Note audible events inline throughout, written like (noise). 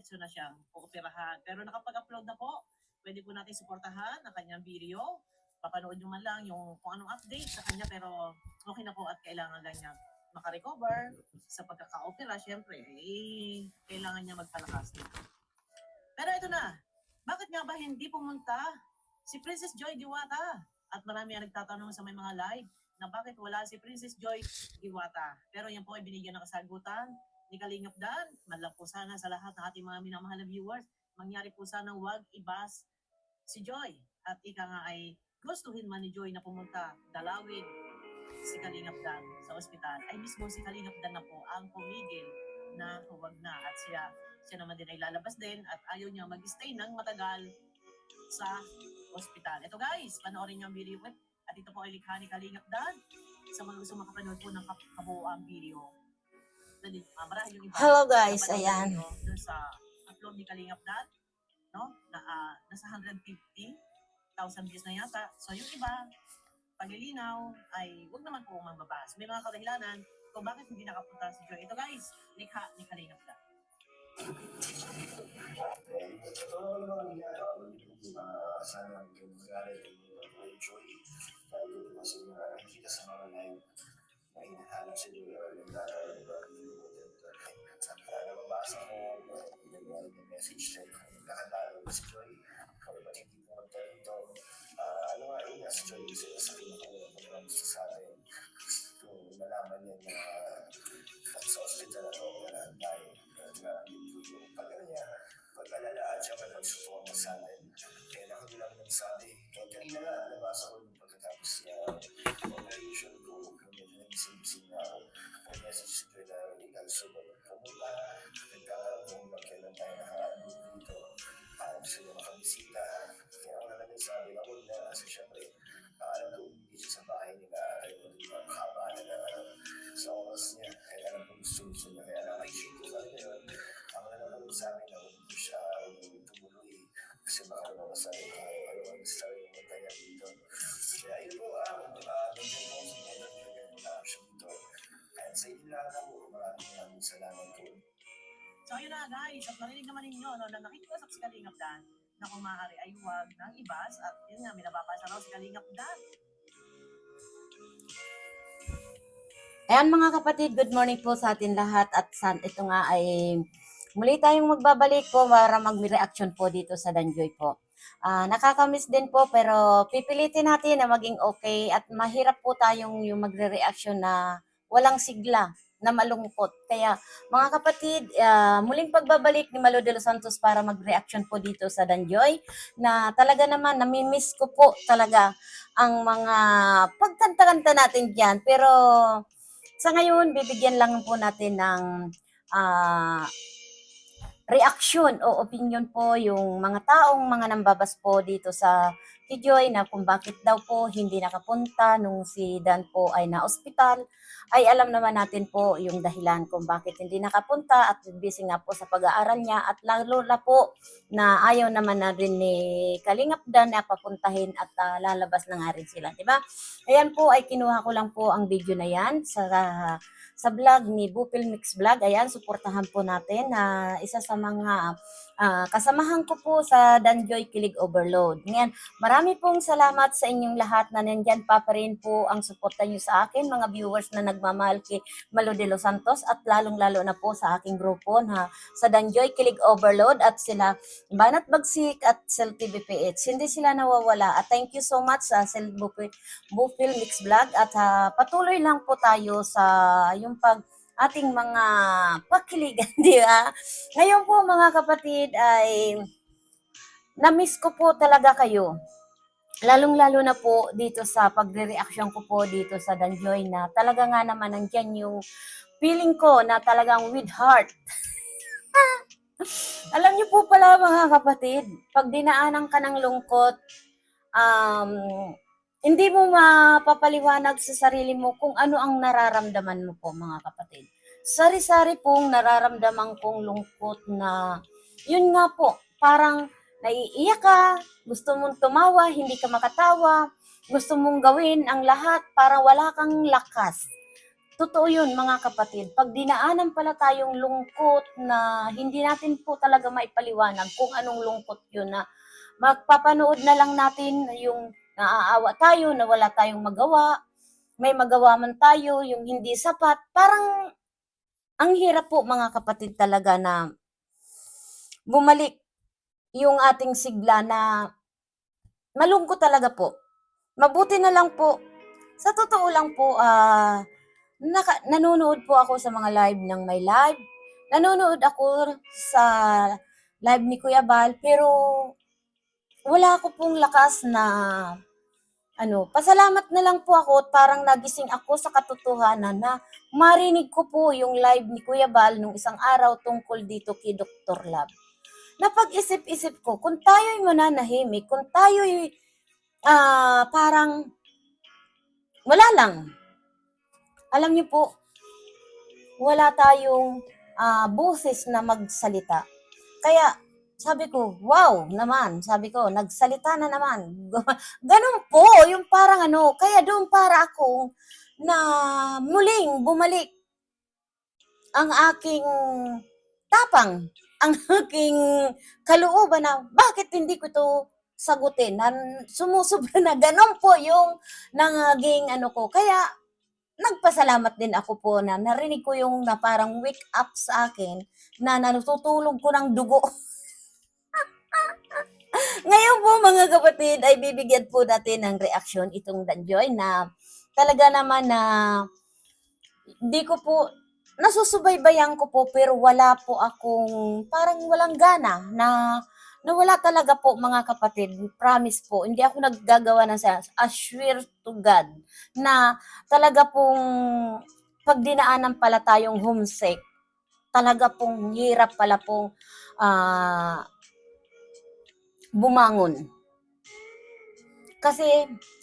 diretso na siyang puoperahan. Pero nakapag-upload na po, pwede po natin suportahan ang kanyang video. Papanood nyo man lang yung kung anong update sa kanya pero okay na po at kailangan lang niya makarecover sa pagkaka-opera. Siyempre, eh, kailangan niya magpalakas. Pero ito na, bakit nga ba hindi pumunta si Princess Joy Diwata? At marami ang nagtatanong sa may mga live na bakit wala si Princess Joy Diwata. Pero yan po ay binigyan ng kasagutan ni Kalingap Dan. Madlang po sana sa lahat ng ating mga minamahal na viewers. Mangyari po sana wag ibas si Joy. At ika nga ay gustuhin man ni Joy na pumunta dalawin si Kalingap Dan sa ospital. Ay mismo si Kalingap Dan na po ang pumigil na huwag na. At siya, siya naman din ay lalabas din at ayaw niya mag-stay ng matagal sa ospital. Ito guys, panoorin niyo ang video. At ito po ay likha ni Kalingap Dan sa mga gusto makapanood po ng kabuuang video. Hello guys, ayan. sa upload ni Kalingap Dan, no? Na, ah, nasa 150,000 views na yata. So yung iba, paglilinaw ay wag naman po mambabas. May mga kadahilanan kung bakit hindi nakapunta si Joy. Ito guys, likha ni Kalingap nga, uh, sana yung magalit yung may joy. Kasi ka sa mga yung na hinahanap sa ba Saka nababasa ko, nag-write ng message sa nakadalo si Joy. Kami ba't hindi pumunta dito? Ano nga, yun si Joy, kasi sa pinaka gusto sa atin. Kung malaman niya na at sa hospital ako, wala tayo. Kaya yung pag-ano niya, pag-alalaan siya, may sa atin. Kaya ako lang nagsabi, kaya nga, lahat po, maraming maraming salamat po. So ayun na guys, at narinig naman ninyo no, na nakikiusap si Kalingap Dan na kung maaari ay huwag nang ibas at yun nga, may nababasa raw si Kalingap Dan. Ayan mga kapatid, good morning po sa atin lahat at san ito nga ay muli tayong magbabalik po para mag-reaction po dito sa Danjoy po. Ah, nakakamiss din po pero pipilitin natin na maging okay at mahirap po tayong yung magre-reaction na walang sigla na malungkot. Kaya mga kapatid, ah, muling pagbabalik ni Malo de los Santos para mag-reaction po dito sa Danjoy na talaga naman namimiss ko po talaga ang mga pagkanta-kanta natin diyan. Pero sa ngayon, bibigyan lang po natin ng ah, reaction o opinion po yung mga taong mga nambabas po dito sa Kijoy na kung bakit daw po hindi nakapunta nung si Dan po ay na ospital ay alam naman natin po yung dahilan kung bakit hindi nakapunta at busy nga po sa pag-aaral niya at lalo na po na ayaw naman na rin ni Kalingap Dan na papuntahin at ah, lalabas na nga rin sila, di ba? Ayan po ay kinuha ko lang po ang video na yan sa sa vlog ni Bupil Mix Vlog. Ayan, suportahan po natin na isa sa mga ah, kasamahan ko po sa Danjoy Kilig Overload. Ngayon, marami pong salamat sa inyong lahat na nandyan pa pa rin po ang suporta nyo sa akin, mga viewers na nagmamahal kay Malo de los Santos at lalong-lalo na po sa aking grupo na sa Danjoy Kilig Overload at sila Banat Bagsik at Sel TVPH. Hindi sila nawawala at thank you so much sa Bupil Bufil Mix Vlog at ah, patuloy lang po tayo sa yung pag ating mga pakiligan, (laughs) di ba? Ngayon po mga kapatid ay na-miss ko po talaga kayo. Lalong-lalo na po dito sa pagre-reaction ko po dito sa Danjoy na talaga nga naman nandyan yung feeling ko na talagang with heart. (laughs) Alam niyo po pala mga kapatid, pag dinaanan ka ng lungkot, um, hindi mo mapapaliwanag sa sarili mo kung ano ang nararamdaman mo po mga kapatid. Sari-sari pong nararamdaman kong lungkot na yun nga po, parang naiiyak ka, gusto mong tumawa, hindi ka makatawa, gusto mong gawin ang lahat para wala kang lakas. totoo yun mga kapatid. Pag dinaanan pala tayong lungkot na hindi natin po talaga maipaliwanag kung anong lungkot yun na magpapanood na lang natin yung naaawa tayo na wala tayong magawa, may magawa man tayo, yung hindi sapat. Parang ang hirap po mga kapatid talaga na bumalik yung ating sigla na malungkot talaga po. Mabuti na lang po, sa totoo lang po, ah, naka, nanonood po ako sa mga live ng may live. Nanonood ako sa live ni Kuya Bal, pero wala ko pong lakas na ano, pasalamat na lang po ako parang nagising ako sa katotohanan na marinig ko po yung live ni Kuya Bal nung isang araw tungkol dito kay Dr. Lab. Napag-isip-isip ko, kung tayo'y mananahimik, kung tayo'y ah, parang wala lang. Alam niyo po, wala tayong ah, boses na magsalita. Kaya sabi ko, wow naman. Sabi ko, nagsalita na naman. (laughs) Ganun po, yung parang ano, kaya doon para ako na muling bumalik ang aking tapang, (laughs) ang aking kalooban na bakit hindi ko to sagutin. Na, sumusobra na ganun po yung nangaging ano ko. Kaya nagpasalamat din ako po na narinig ko yung na parang wake up sa akin na natutulog ko ng dugo. (laughs) Ngayon po mga kapatid ay bibigyan po natin ng reaksyon itong Danjoy na talaga naman na di ko po nasusubaybayan ko po pero wala po akong parang walang gana na na wala talaga po mga kapatid. Promise po hindi ako naggagawa ng sa I swear to God na talaga pong pag dinaanan pala tayong homesick. Talaga pong hirap pala pong ah, bumangon. Kasi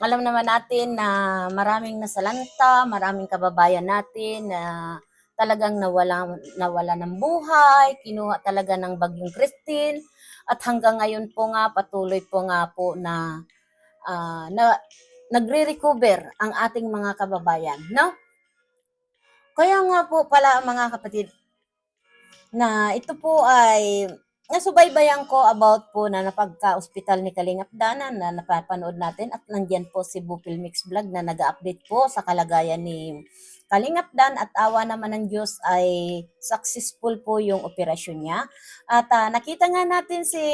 alam naman natin na maraming nasalanta, maraming kababayan natin na talagang nawala, nawala ng buhay, kinuha talaga ng bagyong Christine, at hanggang ngayon po nga, patuloy po nga po na, ah, na nagre-recover ang ating mga kababayan, no? Kaya nga po pala mga kapatid, na ito po ay nasubaybayan ko about po na napagka-hospital ni Kalingap Dana na napapanood natin at nandyan po si Bupil Mix Vlog na nag-update po sa kalagayan ni Kalingap Dan at awa naman ng Diyos ay successful po yung operasyon niya. At ah, nakita nga natin si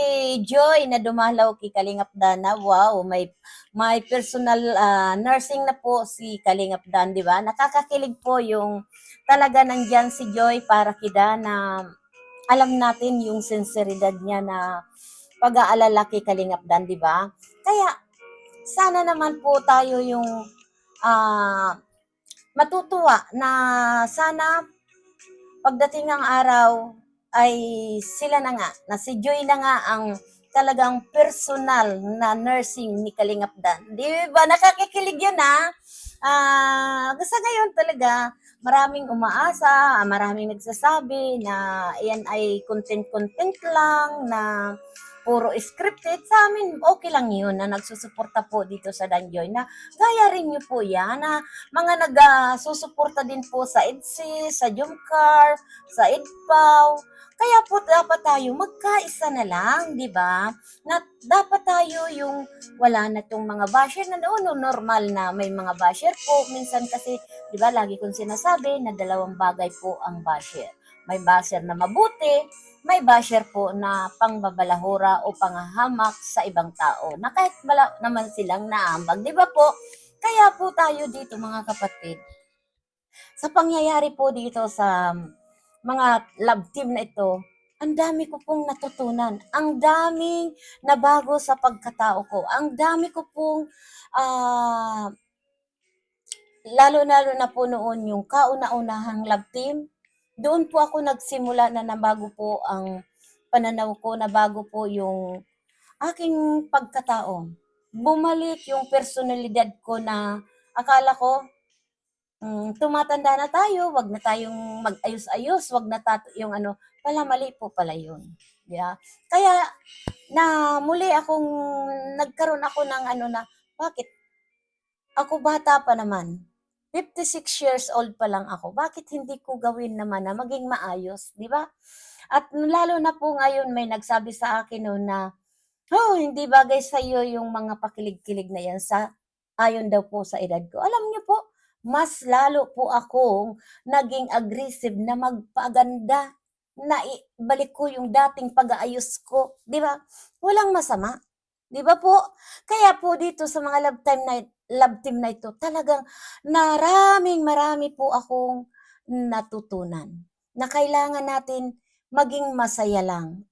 Joy na dumalaw kay Kalingap Dan na wow, may may personal ah, nursing na po si Kalingap Dan, di ba? Nakakakilig po yung talaga nandyan si Joy para kida na alam natin yung sinseridad niya na pag-aalala kay Kalingap Dan, di ba? Kaya sana naman po tayo yung ah, matutuwa na sana pagdating ng araw ay sila na nga, na si Joy na nga ang talagang personal na nursing ni Kalingap Dan. Di ba? Nakakikilig yun ha? Ah, sa ngayon talaga, maraming umaasa, maraming nagsasabi na yan ay content-content lang, na puro scripted. Sa amin, okay lang yun na nagsusuporta po dito sa Danjoy na gaya rin nyo po yan na mga nagsusuporta din po sa EDSI, sa Jumcar, sa EDPAW. Kaya po dapat tayo magkaisa na lang, di ba? Na dapat tayo yung wala na tong mga basher na noon, normal na may mga basher po. Minsan kasi, di ba, lagi kong sinasabi na dalawang bagay po ang basher. May basher na mabuti, may basher po na pangbabalahura o panghahamak sa ibang tao na kahit wala naman silang naambag, di ba po? Kaya po tayo dito mga kapatid, sa pangyayari po dito sa mga love team na ito, ang dami ko pong natutunan. Ang daming nabago sa pagkatao ko. Ang dami ko pong, ah, lalo-lalo na po noon yung kauna-unahang love team. Doon po ako nagsimula na nabago po ang pananaw ko, nabago po yung aking pagkatao. Bumalik yung personalidad ko na akala ko, mm, tumatanda na tayo, wag na tayong mag-ayos-ayos, wag na tato yung ano, pala mali po pala yun. Yeah. Kaya na muli akong nagkaroon ako ng ano na bakit ako bata pa naman. 56 years old pa lang ako, bakit hindi ko gawin naman na maging maayos, di ba? At lalo na po ngayon may nagsabi sa akin no na, oh, hindi bagay sa iyo yung mga pakilig-kilig na yan sa ayon daw po sa edad ko. Alam niyo po, mas lalo po akong naging aggressive na magpaganda na ibalik ko yung dating pag-aayos ko, di ba? Walang masama. Di ba po? Kaya po dito sa mga love time na love team na ito, talagang maraming marami po akong natutunan na kailangan natin maging masaya lang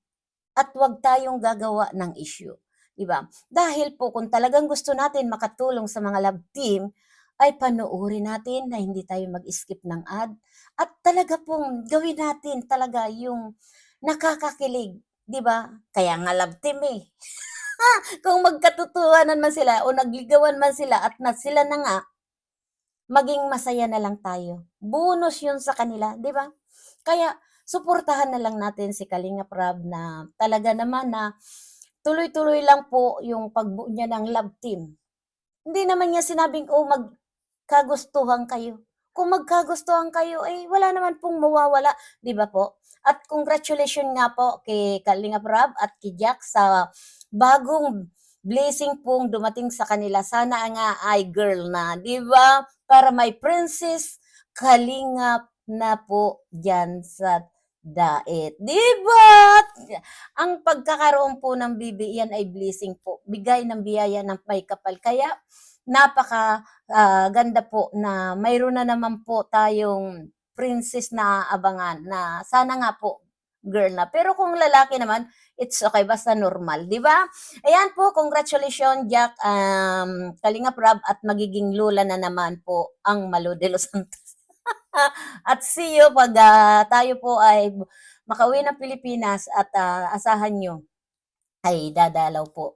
at wag tayong gagawa ng issue. Di ba? Dahil po kung talagang gusto natin makatulong sa mga love team, ay panoorin natin na hindi tayo mag-skip ng ad at talaga pong gawin natin talaga yung nakakakilig. Di ba? Kaya nga love team eh. (laughs) (laughs) Kung magkatutuhanan man sila o nagligawan man sila at na sila na nga, maging masaya na lang tayo. Bonus yun sa kanila, di ba? Kaya, suportahan na lang natin si Kalinga Prab na talaga naman na tuloy-tuloy lang po yung pagbuo niya ng love team. Hindi naman niya sinabing, oh, magkagustuhan kayo. Kung magkagustuhan kayo, eh, wala naman pong mawawala, di ba po? At congratulations nga po kay Kalinga Prab at kay Jack sa bagong blessing pong dumating sa kanila. Sana nga ay girl na, di ba? Para may princess kalingap na po dyan sa daet. Di ba? Ang pagkakaroon po ng bibi, yan ay blessing po. Bigay ng biyaya ng may kapal. Kaya, napaka ah, ganda po na mayroon na naman po tayong princess na abangan na sana nga po girl na. Pero kung lalaki naman, it's okay, basta normal, di ba? Ayan po, congratulations Jack, um, Kalinga Prab at magiging lula na naman po ang Malo de los Santos. (laughs) at see you pag ah, tayo po ay makauwi ng Pilipinas at ah, asahan nyo ay dadalaw po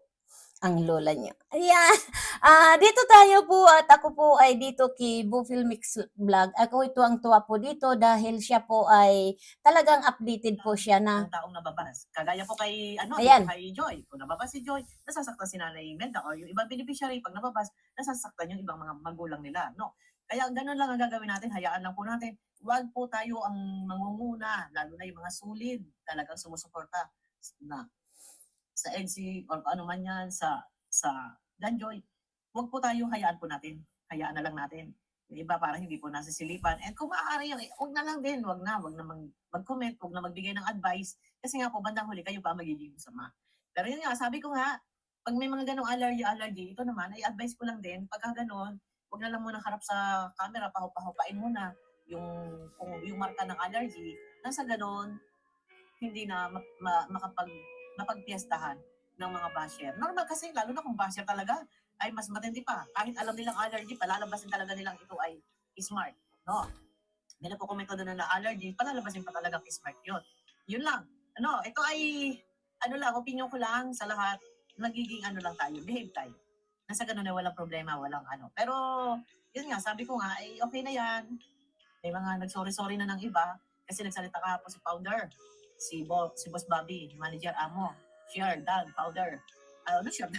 ang lola niya. Ayan. Ah, dito tayo po at ako po ay dito kay Bufil Mix Vlog. Ako ito ang tuwa po dito dahil siya po ay talagang updated po siya na ng taong nababas. Kagaya po kay ano, Ayan. kay Joy. Kung nababas si Joy, nasasaktan si Nanay Imelda or yung ibang beneficiary pag nababas, nasasaktan yung ibang mga magulang nila, no? Kaya ganun lang ang gagawin natin, hayaan lang po natin. Huwag po tayo ang mangunguna, lalo na yung mga sulid, talagang sumusuporta na sa NC or ano man yan, sa sa Danjoy. Huwag po tayo hayaan po natin. Hayaan na lang natin. Yung iba para hindi po nasisilipan. And kung maaari huwag na lang din, huwag na, huwag na mag- mag-comment, huwag na magbigay ng advice. Kasi nga po, bandang huli, kayo pa magiging masama. Pero yun nga, sabi ko nga, pag may mga ganong allergy, allergy, ito naman, ay advice ko lang din, pagka ganon, huwag na lang muna harap sa camera, pahupa-hupain muna yung, kung yung marka ng allergy, nasa ganon, hindi na ma- ma- makapag, mapagpiestahan ng mga basher. Normal kasi, lalo na kung basher talaga, ay mas matindi pa. Kahit alam nilang allergy, palalabasin talaga nilang ito ay smart. No? May nagkukomento doon na allergy, palalabasin pa talaga smart yun. Yun lang. Ano, ito ay, ano lang, opinion ko lang sa lahat, nagiging ano lang tayo, behave tayo. Nasa ganun na walang problema, walang ano. Pero, yun nga, sabi ko nga, ay okay na yan. May mga nagsorry-sorry na ng iba, kasi nagsalita ka po si Founder, si, Bo, si Boss Bobby, manager amo, Share, Dan, Founder. Ano, ano Share?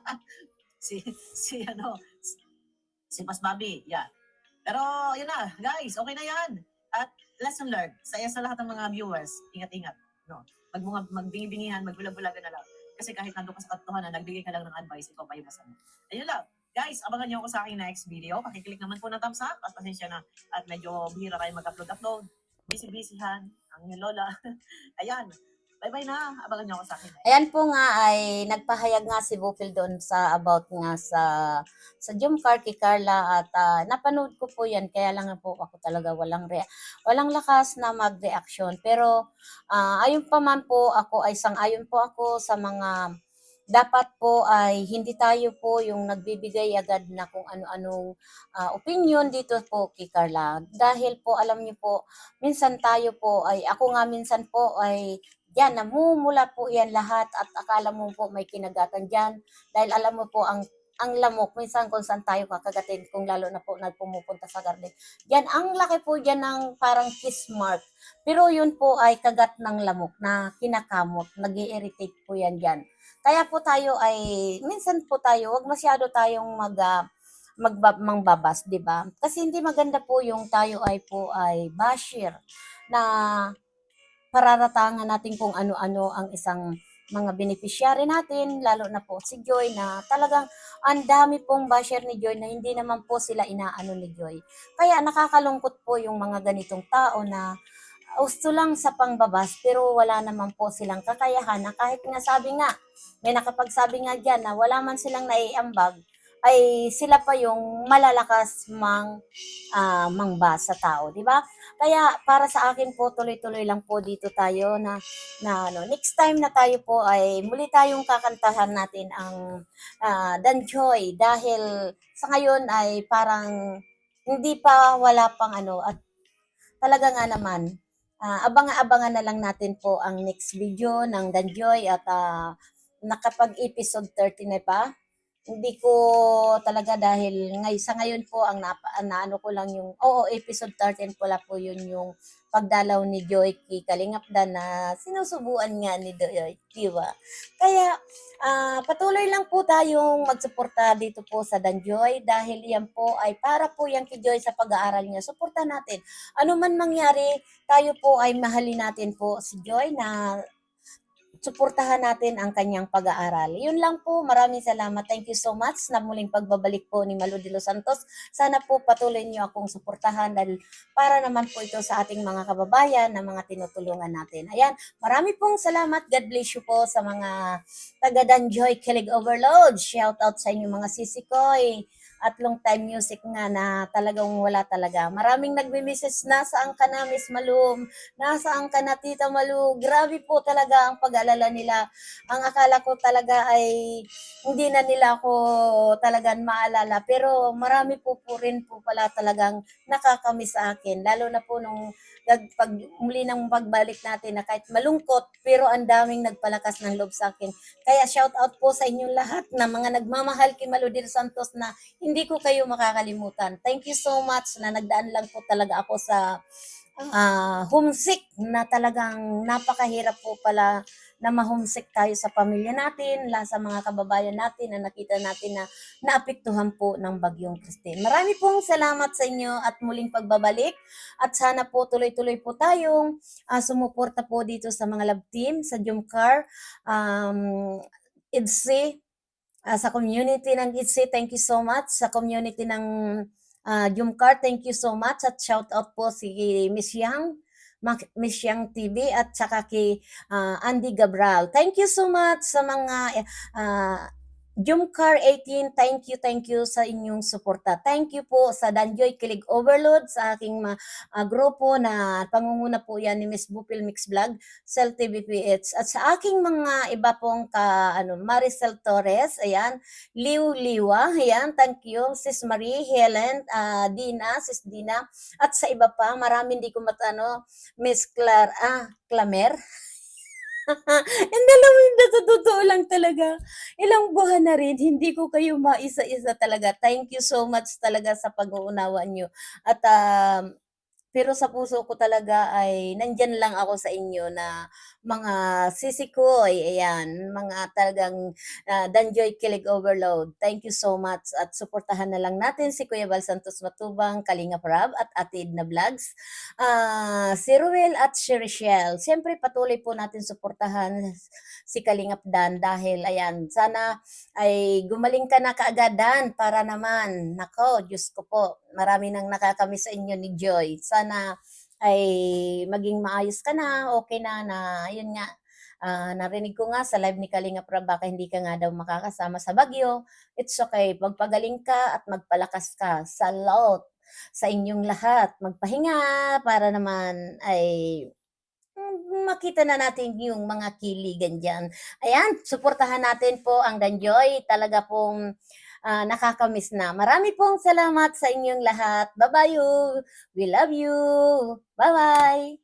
(laughs) si, si ano, si Boss Bobby, yeah. Pero, yun na, guys, okay na yan. At lesson learned, saya sa lahat ng mga viewers, ingat-ingat. No? Mag, magbingi-bingihan, magbulag-bulagan na lang. Kasi kahit nandun ka sa katotohanan, nagbigay ka lang ng advice, ikaw pa yung masama. Ayun lang. Guys, abangan niyo ako sa aking next video. Pakiclick naman po ng thumbs up. At pasensya na. At medyo bihira kayo mag-upload-upload. Busy-busyhan. Ang yung lola. (laughs) Ayan. Bye-bye na. Abangan niyo ako sa akin. Ayan po nga ay nagpahayag nga si Bufil doon sa about nga sa sa Jum Car kay Carla at ah, napanood ko po yan kaya lang po ako talaga walang rea walang lakas na mag-reaction pero ah, ayun pa man po ako ay sang-ayon po ako sa mga dapat po ay hindi tayo po yung nagbibigay agad na kung ano-anong ah, opinion dito po kay Carla dahil po alam niyo po minsan tayo po ay ako nga minsan po ay yan, namumula po yan lahat at akala mo po may kinagatan dyan. Dahil alam mo po ang ang lamok, minsan kung saan tayo kakagatin, kung lalo na po nagpumupunta sa garden. Yan, ang laki po dyan ng parang kiss mark. Pero yun po ay kagat ng lamok na kinakamot, nag irritate po yan dyan. Kaya po tayo ay, minsan po tayo, wag masyado tayong mag, ah, magba, mangbabas, 'di ba? Kasi hindi maganda po yung tayo ay po ay basher na pararatangan natin kung ano-ano ang isang mga beneficiary natin, lalo na po si Joy na talagang ang dami pong basher ni Joy na hindi naman po sila inaano ni Joy. Kaya nakakalungkot po yung mga ganitong tao na gusto lang sa pangbabas pero wala naman po silang kakayahan na kahit nga sabi nga, may nakapagsabi nga dyan na wala man silang naiambag, ay sila pa yung malalakas mang ah, mangbas sa tao, di ba? Kaya para sa akin po tuloy-tuloy lang po dito tayo na na ano, next time na tayo po ay muli tayong kakantahan natin ang ah, Danjoy dahil sa ngayon ay parang hindi pa wala pang ano at talaga nga naman ah, abangan-abangan na lang natin po ang next video ng Danjoy at ah, nakapag-episode 30 na pa. Hindi ko talaga dahil ngay sa ngayon po ang napa, naano ko lang yung oo episode 13 pala po yun yung pagdalaw ni Joy kay Kalingap Dan na sinusubuan nga ni Joy, di? Kaya ah, patuloy lang po tayong magsuporta dito po sa Danjoy dahil yan po ay para po yan kay Joy sa pag-aaral niya. Suporta natin. Ano man mangyari, tayo po ay mahalin natin po si Joy na suportahan natin ang kanyang pag-aaral. Yun lang po. Maraming salamat. Thank you so much na muling pagbabalik po ni Malu de los Santos. Sana po patuloy niyo akong suportahan dahil para naman po ito sa ating mga kababayan na mga tinutulungan natin. Ayan, marami pong salamat. God bless you po sa mga taga Danjoy Kilig Overload. Shout out sa inyo mga sisikoy at long time music nga na talagang wala talaga. Maraming nagme-message, nasaan ka na Miss Malum? Nasaan ka na Tita Malu? Grabe po talaga ang pag-alala nila. Ang akala ko talaga ay hindi na nila ako talagang maalala. Pero marami po po rin po pala talagang nakakamiss sa akin. Lalo na po nung pag, muli ng pagbalik natin na kahit malungkot, pero ang daming nagpalakas ng loob sa akin. Kaya shout out po sa inyong lahat na mga nagmamahal kay Maludir Santos na hindi ko kayo makakalimutan. Thank you so much na nagdaan lang po talaga ako sa ah, homesick na talagang napakahirap po pala na ma-homesick tayo sa pamilya natin, la sa mga kababayan natin na nakita natin na naapektuhan po ng bagyong Christine. Marami pong salamat sa inyo at muling pagbabalik at sana po tuloy-tuloy po tayong ah, sumuporta po dito sa mga love team, sa Jumcar, um, IDSI, ah, sa community ng IDSI, thank you so much. Sa community ng uh, Jumcar, thank you so much. At shout out po si Miss Yang, Miss Yang TV at saka kay ah, Andy Gabral. Thank you so much sa mga uh, Jumcar 18, thank you, thank you sa inyong suporta. Thank you po sa Danjoy Kilig Overload, sa aking ah, grupo na pangunguna po yan ni Miss Bupil Mix Vlog, Cell TVPH, at sa aking mga iba pong ka, ano, Maricel Torres, ayan, Liu Liwa, ayan, thank you, Sis Marie, Helen, ah, Dina, Sis Dina, at sa iba pa, marami hindi ko matano, Miss Clar, ah, Clamer, (laughs) hindi sa totoo lang talaga. Ilang buwan na rin, hindi ko kayo maisa-isa talaga. Thank you so much talaga sa pag-uunawa nyo. At um, pero sa puso ko talaga ay nandyan lang ako sa inyo na mga sisikoy, ayan, mga talagang uh, Danjoy Kilig Overload. Thank you so much at suportahan na lang natin si Kuya Val Santos Matubang, Kalinga Prab at Atid na Vlogs, ah si Ruel at si Richelle. Siyempre patuloy po natin suportahan si Kalingap Dan dahil ayan, sana ay gumaling ka na kaagadan para naman, nako, Diyos ko po, marami nang nakakamiss sa inyo ni Joy. Sana ay maging maayos ka na, okay na, na yun nga, ah, narinig ko nga sa live ni Kalinga Prab, baka hindi ka nga daw makakasama sa Bagyo. It's okay, pagpagaling ka at magpalakas ka sa laot sa inyong lahat. Magpahinga para naman ay mm, makita na natin yung mga kiligan dyan. Ayan, suportahan natin po ang Danjoy. Talaga pong ah, nakakamiss na. Marami pong salamat sa inyong lahat. Bye-bye. We love you. Bye-bye.